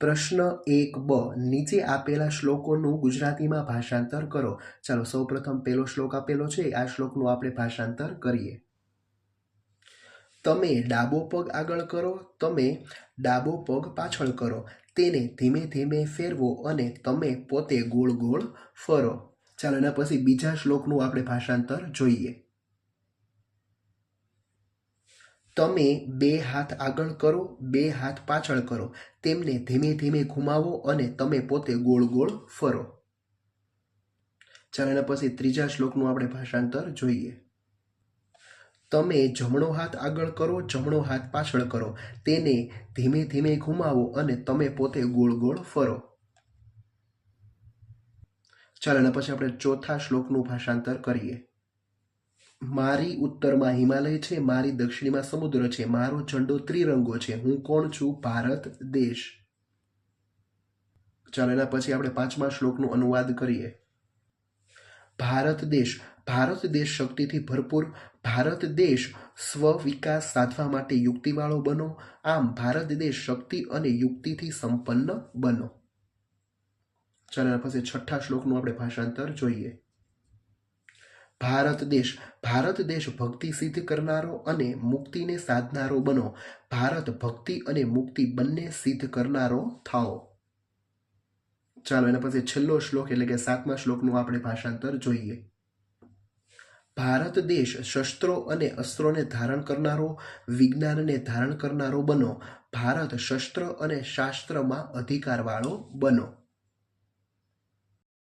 પ્રશ્ન એક બ. નીચે આપેલા શ્લોકોનું ગુજરાતીમાં ભાષાંતર કરો. ચાલો, સૌપ્રથમ પેલો શ્લોક આપેલો છે. આ શ્લોકનું આપણે ભાષાંતર કરીએ. તમે ડાબો પગ આગળ કરો, તમે ડાબો પગ પાછળ કરો. તેને ધીમે ધીમે ફેરવો અને તમે પોતે ગોળ ગોળ ફરો. ચાલો, એના પછી બીજા શ્લોકનું આપણે ભાષાંતર જોઈએ. તમે બે હાથ આગળ કરો, બે હાથ પાછળ કરો. તેમને ધીમે ધીમે ઘુમાવો અને તમે પોતે ગોળ ગોળ ફરો. ચાલો પછી ત્રીજા શ્લોકનું આપણે ભાષાંતર જોઈએ. તમે જમણો હાથ આગળ કરો, જમણો હાથ પાછળ કરો. તેને ધીમે ધીમે ઘુમાવો અને તમે પોતે ગોળ ગોળ ફરો. ચાલો પછી આપણે ચોથા શ્લોકનું ભાષાંતર કરીએ. મારી ઉત્તરમાં હિમાલય છે, મારી દક્ષિણમાં સમુદ્ર છે, મારો ઝંડો ત્રિરંગો છે. હું કોણ છું? ભારત દેશ. ચાલો એના પછી આપણે પાંચમા શ્લોકનો અનુવાદ કરીએ. ભારત દેશ. ભારત દેશ શક્તિથી ભરપૂર. ભારત દેશ સ્વ વિકાસ સાધવા માટે યુક્તિવાળો બનો. આમ ભારત દેશ શક્તિ અને યુક્તિથી સંપન્ન બનો. ચાલો એના પછી છઠ્ઠા શ્લોકનું આપણે ભાષાંતર જોઈએ. ભારત દેશ. ભારત દેશ ભક્તિ સિદ્ધ કરનારો અને મુક્તિને સાધનારો બનો. ભારત ભક્તિ અને મુક્તિ બંને સિદ્ધ કરનારો થાઓ. ચાલો, એના પછી છેલ્લો શ્લોક એટલે કે સાતમા શ્લોકનું આપણે ભાષાંતર જોઈએ. ભારત દેશ શસ્ત્રો અને અસ્ત્રોને ધારણ કરનારો, વિજ્ઞાનને ધારણ કરનારો બનો. ભારત શસ્ત્ર અને શાસ્ત્રમાં અધિકારવાળો બનો.